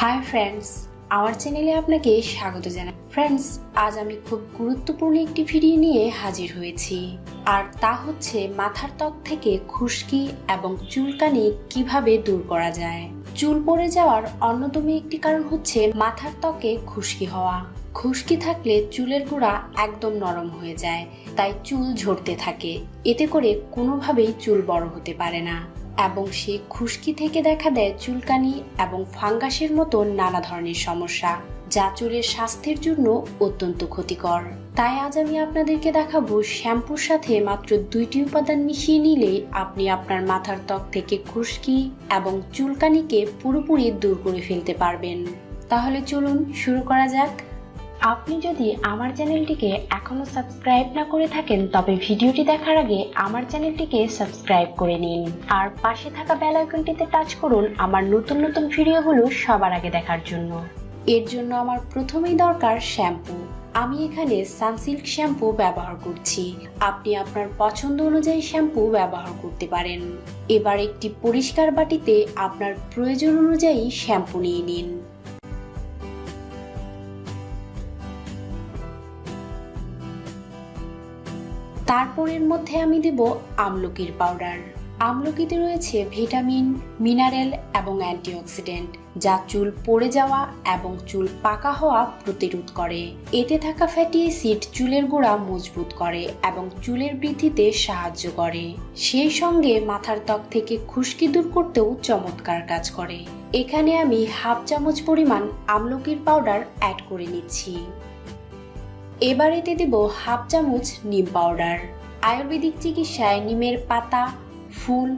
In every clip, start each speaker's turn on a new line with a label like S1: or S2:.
S1: Hi friends আমার চ্যানেলে আপনাকে স্বাগত জানাই। ফ্রেন্ডস আজ আমি খুব গুরুত্বপূর্ণ একটি ভিডিও নিয়ে হাজির হয়েছি। আর তা হচ্ছে মাথার ত্বক থেকে খুশকি এবং চুলকানি কীভাবে দূর করা যায়। চুল পড়ে যাওয়ার অন্যতম একটি কারণ হচ্ছে মাথার ত্বকে খুশকি হওয়া। খুশকি থাকলে চুলের গোড়া একদম নরম হয়ে যায়, তাই চুল ঝরতে থাকে। এতে করে কোনোভাবেই চুল বড় হতে পারে না। এবং সে খুশকি থেকে দেখা দেয় চুলকানি এবং ফাঙ্গাসের মতো নানা ধরনের সমস্যা, যা চুলের স্বাস্থ্যের জন্য অত্যন্ত ক্ষতিকর। তাই আজ আমি আপনাদেরকে দেখাবো শ্যাম্পুর সাথে মাত্র দুইটি উপাদান মিশিয়ে নিলে আপনি আপনার মাথার ত্বক থেকে খুশকি এবং চুলকানিকে পুরোপুরি দূর করে ফেলতে পারবেন। তাহলে চলুন শুরু করা যাক। আপনি যদি আমার চ্যানেলটিকে এখনও সাবস্ক্রাইব না করে থাকেন, তবে ভিডিওটি দেখার আগে আমার চ্যানেলটিকে সাবস্ক্রাইব করে নিন। আর পাশে থাকা বেল আইকনটিতে টাচ করুন আমার নতুন নতুন ভিডিওগুলো সবার আগে দেখার জন্য। এর জন্য আমার প্রথমেই দরকার শ্যাম্পু। আমি এখানে সানসিল্ক শ্যাম্পু ব্যবহার করছি। আপনি আপনার পছন্দ অনুযায়ী শ্যাম্পু ব্যবহার করতে পারেন। এবার একটি পরিষ্কার বাটিতে আপনার প্রয়োজন অনুযায়ী শ্যাম্পু নিয়ে নিন। তারপর এর মধ্যে আমি দেব আমলকির পাউডার। আমলকিতে রয়েছে ভিটামিন, মিনারেল এবং অ্যান্টিঅক্সিডেন্ট, যা চুল পড়ে যাওয়া এবং চুল পাকা হওয়া প্রতিরোধ করে। এতে থাকা ফ্যাটি অ্যাসিড চুলের গোড়া মজবুত করে এবং চুলের বৃদ্ধিতে সাহায্য করে। সেই সঙ্গে মাথার ত্বক থেকে খুশকি দূর করতেও চমৎকার কাজ করে। এখানে আমি হাফ চামচ পরিমাণ আমলকির পাউডার অ্যাড করে নিচ্ছি। এবার এতে দেব হাফ চামচ নিম পাউডার। আয়ুর্বেদিক চিকিৎসায় নিমের পাতা, ফুল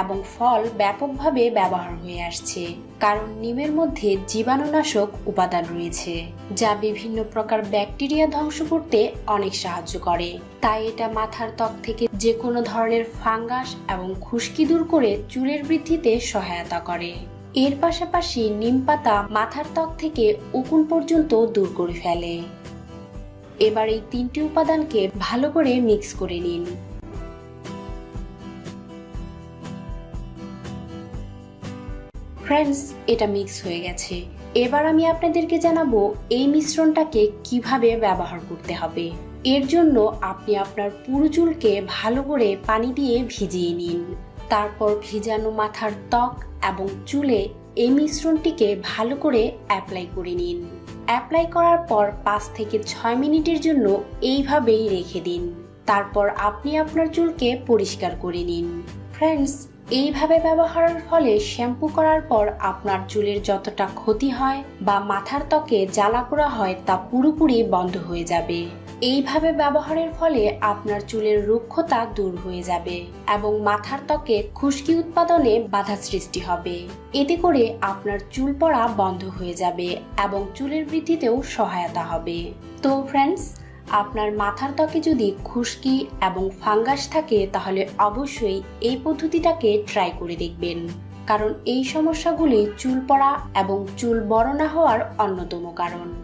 S1: এবং ফল ব্যাপকভাবে ব্যবহার হয়ে আসছে, কারণ নিমের মধ্যে জীবাণুনাশক উপাদান রয়েছে, যা বিভিন্ন প্রকার ব্যাকটেরিয়া ধ্বংস করতে অনেক সাহায্য করে। তাই এটা মাথার ত্বক থেকে যে কোনো ধরনের ফাঙ্গাস এবং খুশকি দূর করে চুলের বৃদ্ধিতে সহায়তা করে। এর পাশাপাশি নিম পাতা মাথার ত্বক থেকে উকুন পর্যন্ত দূর করে ফেলে। এবার এই তিনটি উপাদানকে ভালো করে মিক্স করে নিন ফ্রেন্ডস এটা মিক্স হয়ে গেছে। এবার আমি আপনাদেরকে জানাব এই মিশ্রণটাকে কীভাবে ব্যবহার করতে হবে। এর জন্য আপনি আপনার পুরো চুলকে ভালো করে পানি দিয়ে ভিজিয়ে নিন। তারপর ভিজানো মাথার ত্বক এবং চুলে এই মিশ্রণটিকে ভালো করে অ্যাপ্লাই করে নিন। অ্যাপ্লাই করার পর পাঁচ থেকে ছয় মিনিটের জন্য এইভাবেই রেখে দিন। তারপর আপনি আপনার চুলকে পরিষ্কার করে নিন। ফ্রেন্ডস এইভাবে ব্যবহারের ফলে শ্যাম্পু করার পর আপনার চুলের যতটা ক্ষতি হয় বা মাথার ত্বকে জ্বালা পোড়া হয় তা পুরোপুরি বন্ধ হয়ে যাবে। এইভাবে ব্যবহারের ফলে আপনার চুলের রুক্ষতা দূর হয়ে যাবে এবং মাথার ত্বকে খুশকি উৎপাদনে বাধা সৃষ্টি হবে। এতে করে আপনার চুল পড়া বন্ধ হয়ে যাবে এবং চুলের বৃদ্ধিতেও সহায়তা হবে। তো ফ্রেন্ডস আপনার মাথার ত্বকে যদি খুশকি এবং ফাঙ্গাস থাকে, তাহলে অবশ্যই এই পদ্ধতিটাকে ট্রাই করে দেখবেন। কারণ এই সমস্যাগুলি চুল পড়া এবং চুল বড় না হওয়ার অন্যতম কারণ।